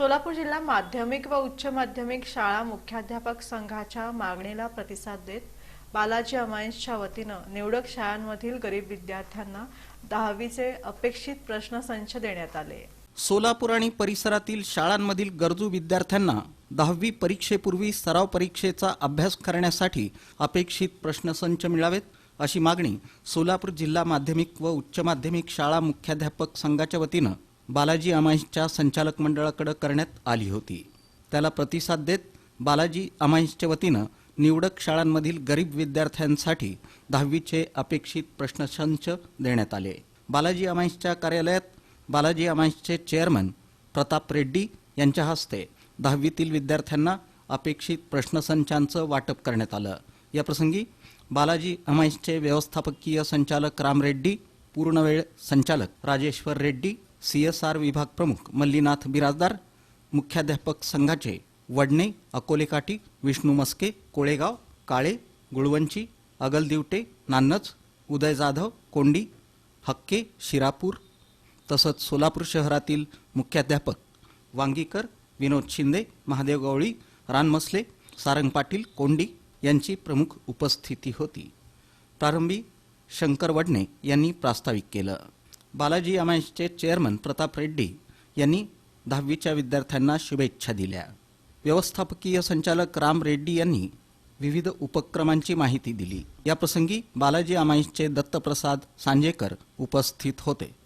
सोलापूर जिल्हा माध्यमिक व उच्च माध्यमिक शाळा मुख्याध्यापक संघाच्या मागणीला प्रतिसाद देत बालाजी अमायन्सच्या वतीनं निवडक शाळांमधील गरीब विद्यार्थ्यांना दहावीचे अपेक्षित प्रश्नसंच देण्यात आले. सोलापूर आणि परिसरातील शाळांमधील गरजू विद्यार्थ्यांना दहावी परीक्षेपूर्वी सराव परीक्षेचा अभ्यास करण्यासाठी अपेक्षित प्रश्नसंच मिळावेत अशी मागणी सोलापूर जिल्हा माध्यमिक व उच्च माध्यमिक शाळा मुख्याध्यापक संघाच्या वतीनं बालाजी अमाईसच्या संचालक मंडळाकडे करण्यात आली होती. त्याला प्रतिसाद देत बालाजी अमाईसच्या वतीनं निवडक शाळांमधील गरीब विद्यार्थ्यांसाठी दहावीचे अपेक्षित प्रश्नसंच देण्यात आले. बालाजी अमाईसच्या कार्यालयात बालाजी अमाईसचे चेअरमन प्रताप रेड्डी यांच्या हस्ते दहावीतील विद्यार्थ्यांना अपेक्षित प्रश्नसंचांचं वाटप करण्यात आलं. याप्रसंगी बालाजी अमाईसचे व्यवस्थापकीय संचालक राम रेड्डी पूर्णवेळ संचालक Rajeshwar Reddy C S R विभाग प्रमुख मल्लीनाथ बिराजदार मुख्याध्यापक संघाचे वडणे अकोलेकाठी विष्णू मस्के कोळेगाव काळे गुळवंची अगलदिवटे नान्नच उदय जाधव कोंडी हक्के शिरापूर तसंच सोलापूर शहरातील मुख्याध्यापक वांगीकर विनोद शिंदे महादेव गवळी रानमसले सारंग पाटील कोंडी यांची प्रमुख उपस्थिती होती. प्रारंभी शंकर वडणे यांनी प्रास्ताविक केलं. बालाजी अमायन्सचे चेअरमन प्रताप रेड्डी यांनी दहावीच्या विद्यार्थ्यांना शुभेच्छा दिल्या. व्यवस्थापकीय संचालक राम रेड्डी यांनी विविध उपक्रमांची माहिती दिली. याप्रसंगी बालाजी अमायन्सचे दत्तप्रसाद सांजेकर उपस्थित होते.